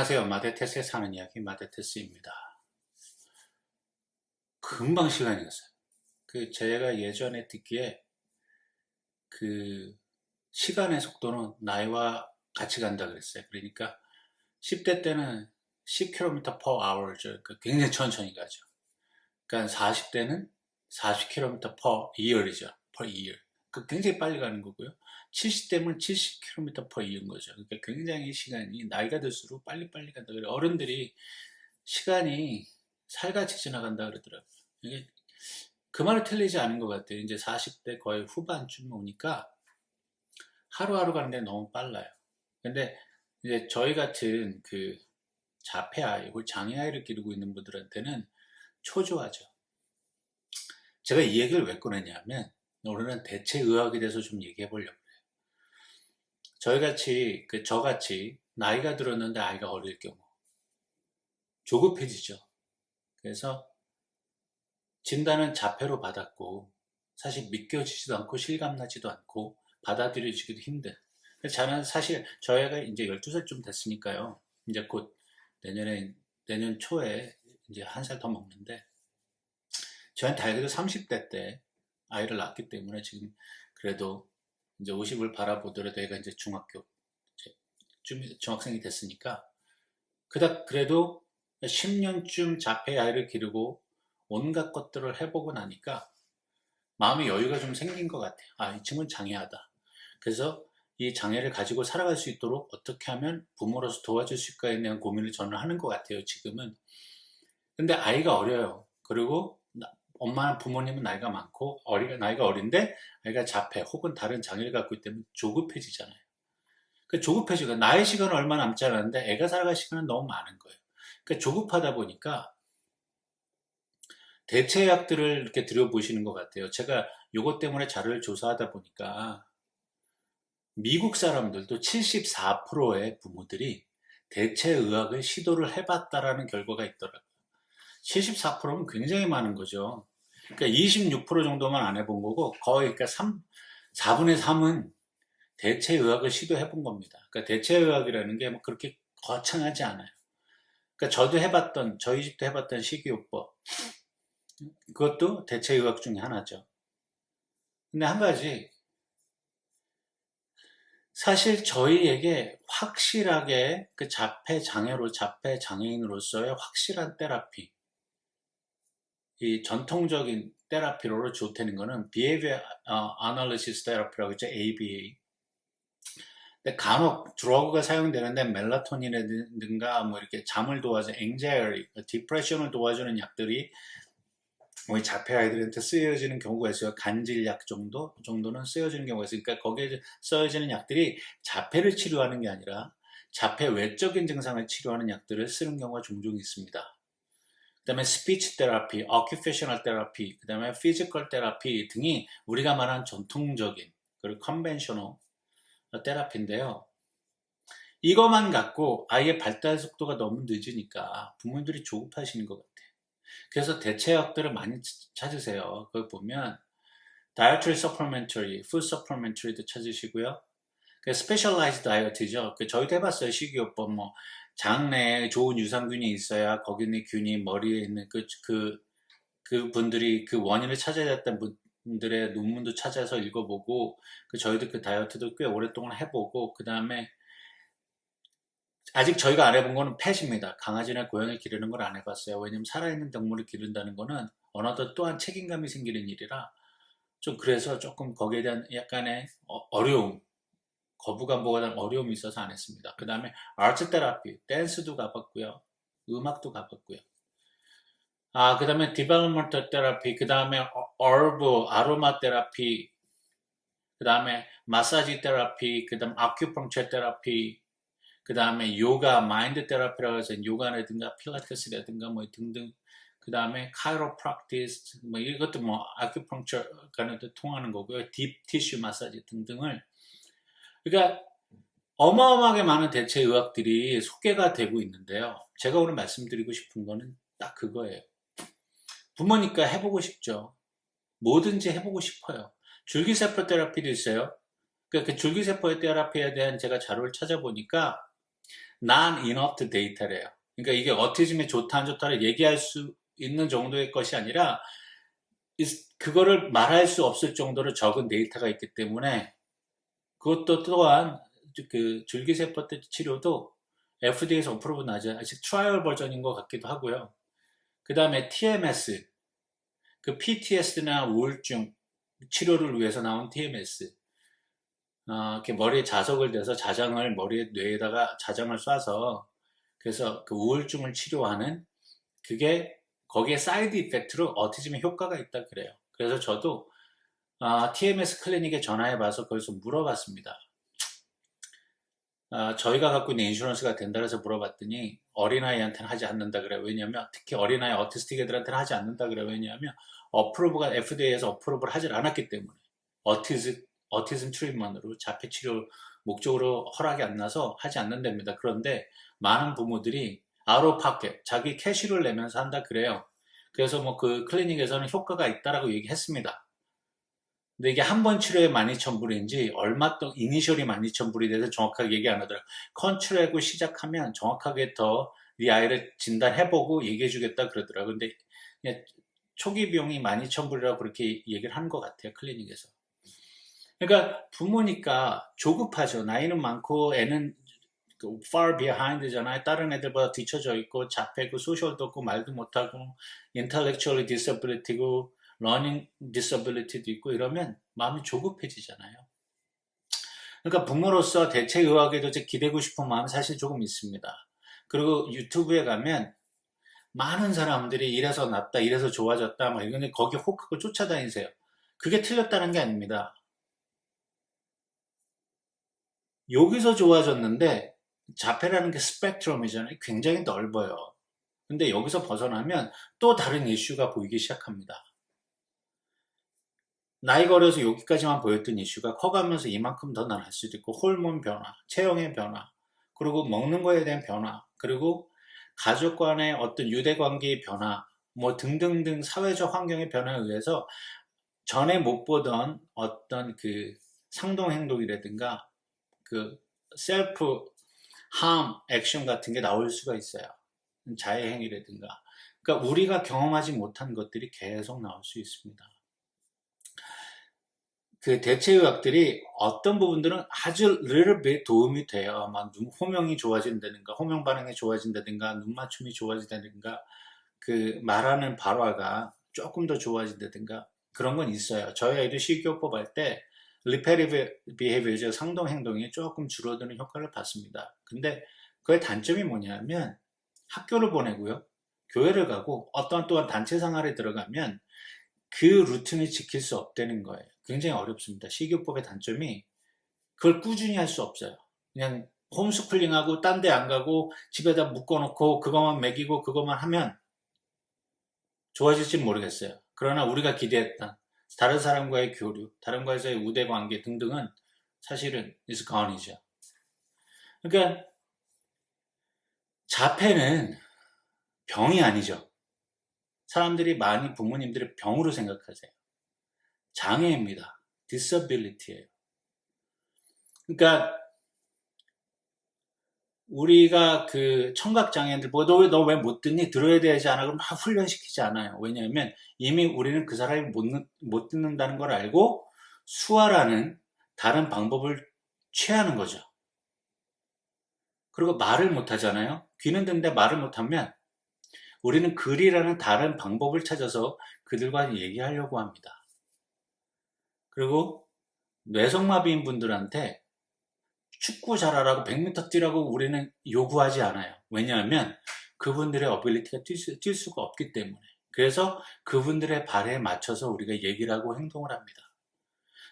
안녕하세요. 마데테스에 사는 이야기 마데테스입니다. 금방 시간이 갔어요. 그 제가 예전에 듣기에 그 시간의 속도는 나이와 같이 간다 그랬어요. 그러니까 10대 때는 10km per hour죠. 그러니까 굉장히 천천히 가죠. 그러니까 40대는 40km per year이죠. per year. 그 굉장히 빨리 가는 거고요. 70대면 70km per year인 거죠. 그러니까 굉장히 시간이 나이가 들수록 빨리빨리 간다 그래요. 어른들이 시간이 살같이 지나간다 그러더라고요. 이게 그 말이 틀리지 않은 것 같아요. 이제 40대 거의 후반쯤 오니까 하루하루 가는 게 너무 빨라요. 근데 이제 저희 같은 그 자폐아이, 혹은 장애아이를 기르고 있는 분들한테는 초조하죠. 제가 이 얘기를 왜 꺼냈냐면 오늘은 대체 의학에 대해서 좀 얘기해 보려고 해요. 저희 같이, 그 저같이 나이가 들었는데 아이가 어릴 경우 조급해지죠. 그래서 진단은 자폐로 받았고 사실 믿겨지지도 않고 실감나지도 않고 받아들여지기도 힘든. 저는 사실 저희가 이제 12살쯤 됐으니까요. 이제 곧 내년에 내년 초에 이제 한 살 더 먹는데 저한테 알게도 30대 때 아이를 낳았기 때문에 지금 그래도 이제 50을 바라보더라도 애가 이제 중학교 중학생이 됐으니까 그다 그래도 10년쯤 자폐 아이를 기르고 온갖 것들을 해보고 나니까 마음의 여유가 좀 생긴 것 같아요. 아, 이 친구는 장애하다. 그래서 이 장애를 가지고 살아갈 수 있도록 어떻게 하면 부모로서 도와줄 수 있을까에 대한 고민을 저는 하는 것 같아요, 지금은. 근데 아이가 어려요. 그리고 나- 엄마, 부모님은 나이가 많고, 어리가, 나이가 어린데, 아이가 자폐 혹은 다른 장애를 갖고 있기 때문에 조급해지잖아요. 그 조급해지고, 나의 시간은 얼마 남지 않았는데, 애가 살아갈 시간은 너무 많은 거예요. 그 조급하다 보니까, 대체약들을 이렇게 들여보시는 것 같아요. 제가 요것 때문에 자료를 조사하다 보니까 미국 사람들도 74%의 부모들이 대체의학을 시도를 해봤다라는 결과가 있더라고요. 74%면 굉장히 많은 거죠. 그러니까 26% 정도만 안 해본 거고 거의 그러니까 3, 4분의 3은 대체의학을 시도해 본 겁니다. 그러니까 대체의학이라는 게 뭐 그렇게 거창하지 않아요. 그러니까 저도 해봤던 저희 집도 해봤던 식이요법 그것도 대체의학 중에 하나죠. 근데 한 가지, 사실 저희에게 확실하게 그 자폐 장애로, 자폐 장애인으로서의 확실한 테라피, 이 전통적인 테라피로 좋다는 거는 Behavior 어, Analysis Therapy라고 있죠, ABA. 근데 간혹 드러그가 사용되는데 멜라토닌이라든가 뭐 이렇게 잠을 도와주는 anxiety, 디프레션을 도와주는 약들이 우리 자폐 아이들한테 쓰여지는 경우가 있어요. 간질약 정도 정도는 쓰여지는 경우가 있어요. 그러니까 거기에 쓰여지는 약들이 자폐를 치료하는 게 아니라 자폐 외적인 증상을 치료하는 약들을 쓰는 경우가 종종 있습니다. 그다음에 스피치 테라피, occupational 테라피, 그다음에 피지컬 테라피 등이 우리가 말하는 전통적인 그리고 컨벤셔널 테라피인데요. 이것만 갖고 아이의 발달 속도가 너무 늦으니까 부모님들이 조급하시는 것 같아요. 그래서 대체약들을 많이 치- 찾으세요. 그걸 보면 dietary supplementary, food supplementary도 찾으시고요. 그 specialized diet죠. 그 저희도 해봤어요. 식이요법 뭐 장내에 좋은 유산균이 있어야 거기 있는 균이 머리에 있는 그 그 그 분들이 그 원인을 찾아야 했던 분들의 논문도 찾아서 읽어보고 그 저희도 그 다이어트도 꽤 오랫동안 해보고 그 다음에 아직 저희가 안 해본 거는 펫입니다. 강아지나 고양이를 기르는 걸 안 해봤어요. 왜냐면 살아있는 동물을 기른다는 거는 어느덧 또한 책임감이 생기는 일이라 좀 그래서 조금 거기에 대한 약간의 어, 려움 거부감보다 어려움이 있어서 안 했습니다. 그 다음에 아트 테라피, 댄스도 가봤고요. 음악도 가봤고요. 아, 그 다음에 디벨롭먼트 테라피, 그 다음에 얼브, 아로마 테라피, 그 다음에 마사지 테라피, 그 다음 아큐펑처 테라피, 그 다음에 요가, 마인드 테라피라고 해서 요가라든가 필라테스라든가 뭐 등등 그 다음에 카이로프락티스 뭐 이것도 뭐 아큐펑처 간에도 통하는 거고요. 딥 티슈 마사지 등등을 그러니까 어마어마하게 많은 대체 의학들이 소개가 되고 있는데요. 제가 오늘 말씀드리고 싶은 거는 딱 그거예요. 부모니까 해보고 싶죠. 뭐든지 해보고 싶어요. 줄기세포 테라피도 있어요. 그러니까 그 줄기세포 테라피에 대한 제가 자료를 찾아보니까 not enough data래요. 그러니까 이게 어티즘에 좋다 안 좋다를 얘기할 수 있는 정도의 것이 아니라 그거를 말할 수 없을 정도로 적은 데이터가 있기 때문에 그것도 또한 그 줄기세포 치료도 FDA에서 어프로브 나지 아직 트라이얼 버전인 것 같기도 하고요. 그 다음에 TMS 그 PTSD나 우울증 치료를 위해서 나온 TMS 어, 이렇게 머리에 자석을 대서 자장을 머리에 뇌에다가 자장을 쏴서 그래서 그 우울증을 치료하는 그게 거기에 사이드 이펙트로 어티즘에 효과가 있다 그래요. 그래서 저도 아, TMS 클리닉에 전화해봐서 거기서 물어봤습니다. 아, 저희가 갖고 있는 인슈런스가 된다 해서 물어봤더니 어린아이한테는 하지 않는다 그래요. 왜냐하면 특히 어린아이 어티스틱 애들한테는 하지 않는다 그래요. 왜냐하면 어프로브가 FDA에서 어프로브를 하질 않았기 때문에 어티즘, 어티즘 트리트먼트로 자폐 치료 목적으로 허락이 안 나서 하지 않는답니다. 그런데 많은 부모들이 아로 파켓 자기 캐시를 내면서 한다 그래요. 그래서 뭐 그 클리닉에서는 효과가 있다라고 얘기했습니다. 근데 이게 한 번 치료에 12,000불인지 얼마 동안 이니셜이 12,000불이 돼서 정확하게 얘기 안 하더라고요. 컨트롤하고 시작하면 정확하게 더네 아이를 진단해보고 얘기해주겠다 그러더라고요. 근데 초기 비용이 12,000불이라고 그렇게 얘기를 한 것 같아요. 클리닉에서. 그러니까 부모니까 조급하죠. 나이는 많고 애는 그 far behind잖아요. 다른 애들보다 뒤쳐져 있고 자폐고 소셜도 없고 말도 못하고 intellectually disability고 learning disability도 있고 이러면 마음이 조급해지잖아요. 그러니까 부모로서 대체 의학에도 이제 기대고 싶은 마음이 사실 조금 있습니다. 그리고 유튜브에 가면 많은 사람들이 이래서 낫다, 이래서 좋아졌다, 막 이런데 거기 혹하고 쫓아다니세요. 그게 틀렸다는 게 아닙니다. 여기서 좋아졌는데 자폐라는 게 스펙트럼이잖아요. 굉장히 넓어요. 근데 여기서 벗어나면 또 다른 이슈가 보이기 시작합니다. 나이가 어려서 여기까지만 보였던 이슈가 커가면서 이만큼 더 나을 수도 있고 호르몬 변화, 체형의 변화, 그리고 먹는 거에 대한 변화, 그리고 가족 간의 어떤 유대 관계의 변화, 뭐 등등등 사회적 환경의 변화에 의해서 전에 못 보던 어떤 그 상동 행동이라든가 그 셀프 함 액션 같은 게 나올 수가 있어요. 자해 행위라든가. 그러니까 우리가 경험하지 못한 것들이 계속 나올 수 있습니다. 그 대체의학들이 어떤 부분들은 아주 little bit 도움이 돼요. 막 눈, 호명이 좋아진다든가, 호명 반응이 좋아진다든가, 눈 맞춤이 좋아진다든가, 그 말하는 발화가 조금 더 좋아진다든가 그런 건 있어요. 저희 아이도 시교법 할 때 리페리브 비헤비어즈 상동 행동이 조금 줄어드는 효과를 봤습니다. 근데 그의 단점이 뭐냐면 학교를 보내고요. 교회를 가고 어떤 또한 단체 생활에 들어가면 그 루틴을 지킬 수 없다는 거예요. 굉장히 어렵습니다. 시교법의 단점이 그걸 꾸준히 할 수 없어요. 그냥 홈스쿨링하고 딴 데 안 가고 집에다 묶어놓고 그것만 먹이고 그것만 하면 좋아질지 모르겠어요. 그러나 우리가 기대했던 다른 사람과의 교류, 다른 과에서의 우대 관계 등등은 사실은 is gone이죠. 그러니까 자폐는 병이 아니죠. 사람들이 많이 부모님들이 병으로 생각하세요. 장애입니다. disability예요. 그러니까 우리가 그 청각 장애인들 보고 너왜 못 듣니 들어야 되지 않아 그럼 막 훈련시키지 않아요. 왜냐하면 이미 우리는 그 사람이 못, 못 듣는다는 걸 알고 수화라는 다른 방법을 취하는 거죠. 그리고 말을 못 하잖아요. 귀는 듣는데 말을 못 하면 우리는 글이라는 다른 방법을 찾아서 그들과 얘기하려고 합니다. 그리고 뇌성마비인 분들한테 축구 잘하라고 100m 뛰라고 우리는 요구하지 않아요. 왜냐하면 그분들의 어빌리티가 뛸, 수, 뛸 수가 없기 때문에. 그래서 그분들의 발에 맞춰서 우리가 얘기를 하고 행동을 합니다.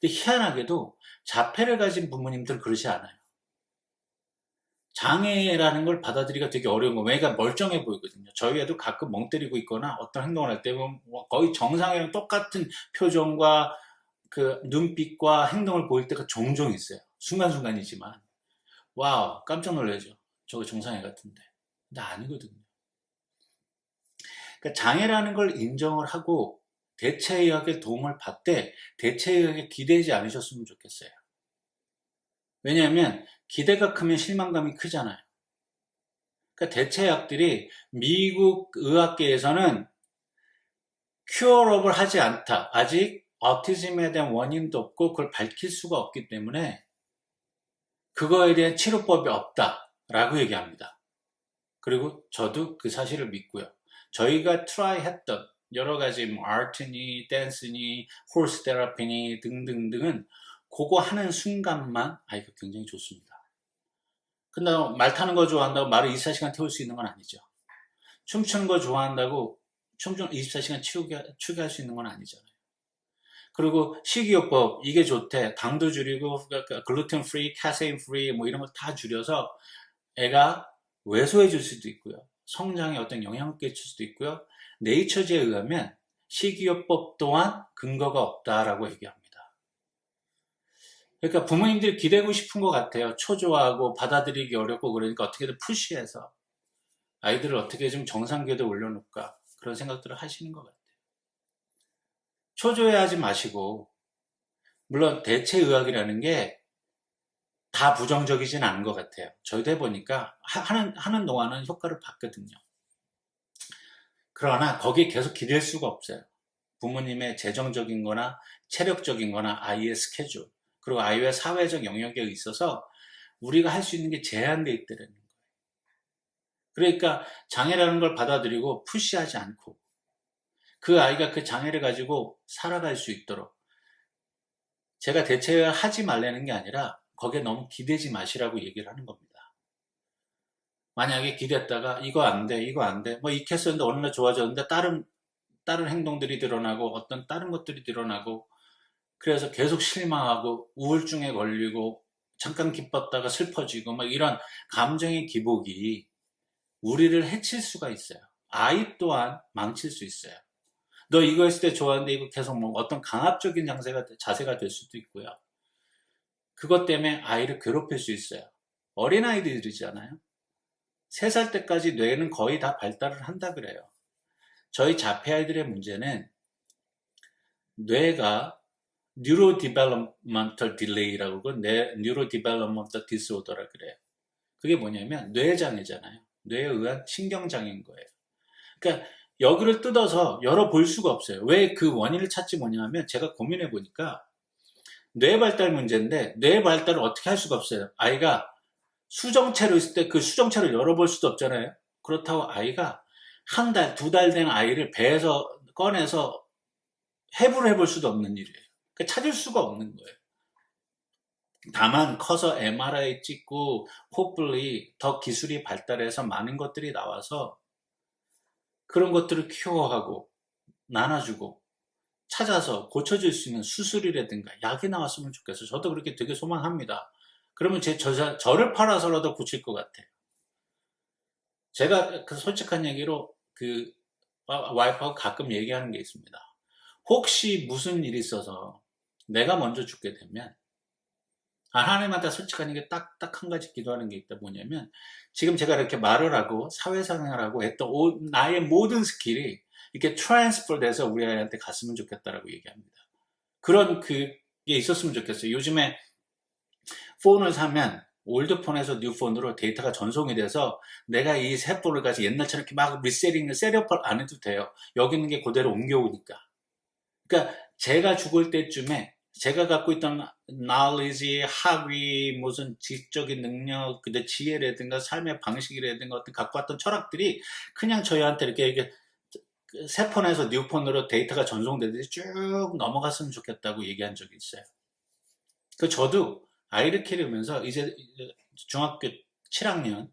근데 희한하게도 자폐를 가진 부모님들 그러지 않아요. 장애라는 걸 받아들이기가 되게 어려운 거예요. 왜냐면 멀쩡해 보이거든요. 저희 애도 가끔 멍 때리고 있거나 어떤 행동을 할 때 보면 거의 정상이랑 똑같은 표정과 그 눈빛과 행동을 보일 때가 종종 있어요. 순간순간이지만. 와우, 깜짝 놀라죠. 저거 정상애 같은데. 근데 아니거든요. 그러니까 장애라는 걸 인정을 하고 대체의학의 도움을 받되 대체의학에 기대지 않으셨으면 좋겠어요. 왜냐하면 기대가 크면 실망감이 크잖아요. 그러니까 대체약들이 미국 의학계에서는 큐어업을 하지 않다. 아직 오티즘에 대한 원인도 없고 그걸 밝힐 수가 없기 때문에 그거에 대한 치료법이 없다라고 얘기합니다. 그리고 저도 그 사실을 믿고요. 저희가 트라이 했던 여러 가지 뭐 아트니, 댄스니, 홀스 테라피니 등등등은 그거 하는 순간만 아이가 굉장히 좋습니다. 근데 말 타는 거 좋아한다고 말을 24시간 태울 수 있는 건 아니죠. 춤추는 거 좋아한다고 춤 좀 24시간 추게, 추게 할 수 있는 건 아니잖아요. 그리고 식이요법 이게 좋대 당도 줄이고 글루텐 프리, 카세인 프리 뭐 이런 걸 다 줄여서 애가 왜소해질 수도 있고요. 성장에 어떤 영향을 끼칠 수도 있고요. 네이처지에 의하면 식이요법 또한 근거가 없다라고 얘기합니다. 그러니까 부모님들이 기대고 싶은 것 같아요. 초조하고 받아들이기 어렵고 그러니까 어떻게든 푸시해서 아이들을 어떻게 좀 정상궤도에 올려놓을까 그런 생각들을 하시는 것 같아요. 초조해하지 마시고 물론 대체 의학이라는 게 다 부정적이진 않은 것 같아요. 저희도 해보니까 하는, 하는 동안은 효과를 봤거든요. 그러나 거기에 계속 기댈 수가 없어요. 부모님의 재정적인 거나 체력적인 거나 아이의 스케줄 그리고 아이의 사회적 영역에 있어서 우리가 할 수 있는 게 제한되어 있다는 거예요. 그러니까 장애라는 걸 받아들이고 푸시하지 않고 그 아이가 그 장애를 가지고 살아갈 수 있도록 제가 대체하지 말라는 게 아니라 거기에 너무 기대지 마시라고 얘기를 하는 겁니다. 만약에 기댔다가 이거 안 돼, 이거 안 돼, 뭐 익혔었는데 어느 날 좋아졌는데 다른 다른 행동들이 드러나고 어떤 다른 것들이 드러나고 그래서 계속 실망하고 우울증에 걸리고 잠깐 기뻤다가 슬퍼지고 막 이런 감정의 기복이 우리를 해칠 수가 있어요. 아이 또한 망칠 수 있어요. 너 이거 했을 때 좋았는데 이거 계속 뭐 어떤 강압적인 자세가, 자세가 될 수도 있고요. 그것 때문에 아이를 괴롭힐 수 있어요. 어린 아이들이잖아요. 3살 때까지 뇌는 거의 다 발달을 한다 그래요. 저희 자폐 아이들의 문제는 뇌가 뉴로 디벨롭먼털 딜레이라고 그러고 뉴로 디벨롭먼털 디스오더라 그래요. 그게 뭐냐면 뇌장애잖아요. 뇌에 의한 신경장애인 거예요. 그러니까 여기를 뜯어서 열어볼 수가 없어요. 왜 그 원인을 찾지 뭐냐면 제가 고민해 보니까 뇌 발달 문제인데 뇌 발달을 어떻게 할 수가 없어요. 아이가 수정체로 있을 때 그 수정체를 열어볼 수도 없잖아요. 그렇다고 아이가 한 달, 두 달 된 아이를 배에서 꺼내서 해부를 해볼 수도 없는 일이에요. 그러니까 찾을 수가 없는 거예요. 다만 커서 MRI 찍고 호플리 더 기술이 발달해서 많은 것들이 나와서 그런 것들을 큐어하고 나눠주고 찾아서 고쳐질 수 있는 수술이라든가 약이 나왔으면 좋겠어요. 저도 그렇게 되게 소망합니다. 그러면 제 저, 저를 팔아서라도 고칠 것 같아요. 제가 그 솔직한 얘기로 그 와이프하고 가끔 얘기하는 게 있습니다. 혹시 무슨 일이 있어서 내가 먼저 죽게 되면 하나님한테 솔직한 얘기 딱, 딱 한 가지 기도하는 게 있다 뭐냐면 지금 제가 이렇게 말을 하고 사회생활하고 했던 오, 나의 모든 스킬이 이렇게 트랜스퍼 돼서 우리 아이한테 갔으면 좋겠다라고 얘기합니다. 그런 그게 있었으면 좋겠어요. 요즘에 폰을 사면 올드폰에서 뉴폰으로 데이터가 전송이 돼서 내가 이 새 폰을 가지고 옛날처럼 이렇게 막 리세링을 세려펄 안 해도 돼요. 여기 있는 게 그대로 옮겨오니까. 그러니까 제가 죽을 때쯤에 제가 갖고 있던 knowledge, 학위, 무슨 지적인 능력, 근데 지혜라든가 삶의 방식이라든가 어떤 갖고 왔던 철학들이 그냥 저희한테 이렇게, 이렇게 세폰에서 뉴 폰으로 데이터가 전송되듯이 쭉 넘어갔으면 좋겠다고 얘기한 적이 있어요. 그 저도 아이를 키우면서 이제 중학교 7학년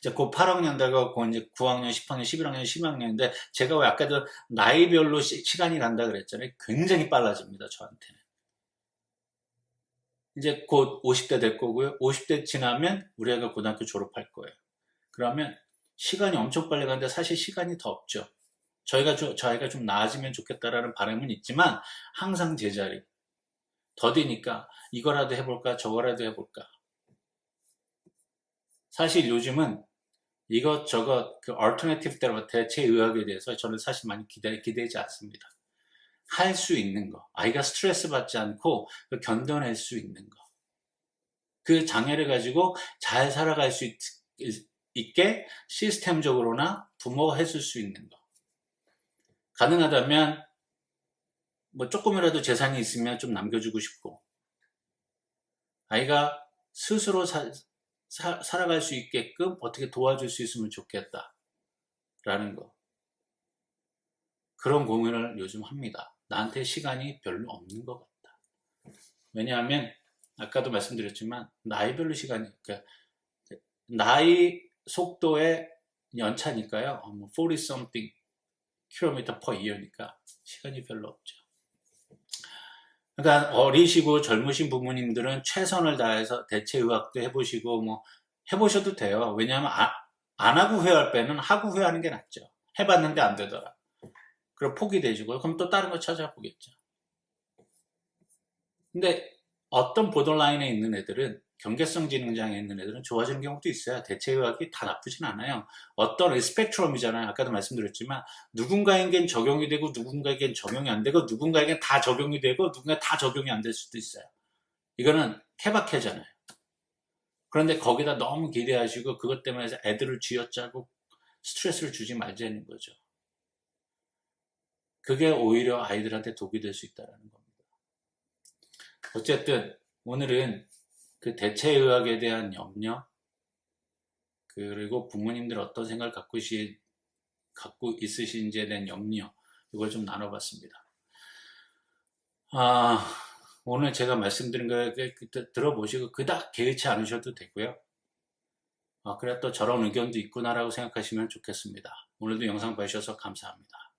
이제 곧 8학년 되고 이제 9학년, 10학년, 11학년, 12학년인데 제가 왜 아까도 나이별로 시, 간이 간다 그랬잖아요. 굉장히 빨라집니다. 저한테는. 이제 곧 50대 될 거고요. 50대 지나면 우리 애가 고등학교 졸업할 거예요. 그러면 시간이 엄청 빨리 가는데 사실 시간이 더 없죠. 저희가 저, 저희가 좀 나아지면 좋겠다라는 바람은 있지만 항상 제자리. 더디니까 이거라도 해볼까 저거라도 해볼까. 사실 요즘은 이것저것 그 때로 대체 의학에 대해서 저는 사실 많이 기대, 기대지 않습니다. 할 수 있는 거. 아이가 스트레스 받지 않고 그 견뎌낼 수 있는 거. 그 장애를 가지고 잘 살아갈 수 있, 있게 시스템적으로나 부모가 해줄 수 있는 거. 가능하다면 뭐 조금이라도 재산이 있으면 좀 남겨주고 싶고 아이가 스스로 사- 사- 살아갈 수 있게끔 어떻게 도와줄 수 있으면 좋겠다 라는 거 그런 고민을 요즘 합니다 나한테 시간이 별로 없는 것 같다 왜냐하면 아까도 말씀드렸지만 나이별로 시간이 그러니까 나이 속도의 연차니까요. 어, 뭐40 something 킬로미터 per year니까 시간이 별로 없죠. 그러니까 어리시고 젊으신 부모님들은 최선을 다해서 대체의학도 해보시고 뭐 해보셔도 돼요. 왜냐하면 아- 안 하고 후회할 바에는 하고 후회하는 게 낫죠. 해봤는데 안 되더라. 그럼 포기되시고 그럼 또 다른 거 찾아보겠죠. 근데 어떤 보더라인에 있는 애들은 경계성 지능장애 있는 애들은 좋아지는 경우도 있어요. 대체의학이 다 나쁘진 않아요. 어떤 스펙트럼이잖아요. 아까도 말씀드렸지만 누군가에겐 적용이 되고 누군가에겐 적용이 안 되고 누군가에겐 다 적용이 되고 누군가 다 적용이 안 될 수도 있어요. 이거는 케바케잖아요. 그런데 거기다 너무 기대하시고 그것 때문에 애들을 쥐어짜고 스트레스를 주지 말자는 거죠. 그게 오히려 아이들한테 독이 될 수 있다는 겁니다. 어쨌든 오늘은 그 대체 의학에 대한 염려 그리고 부모님들 어떤 생각을 갖고, 시, 갖고 있으신지에 대한 염려 이걸 좀 나눠봤습니다. 아, 오늘 제가 말씀드린 거 들어보시고 그닥 개의치 않으셔도 되고요. 아, 그래 또 저런 의견도 있구나라고 생각하시면 좋겠습니다. 오늘도 영상 봐주셔서 감사합니다.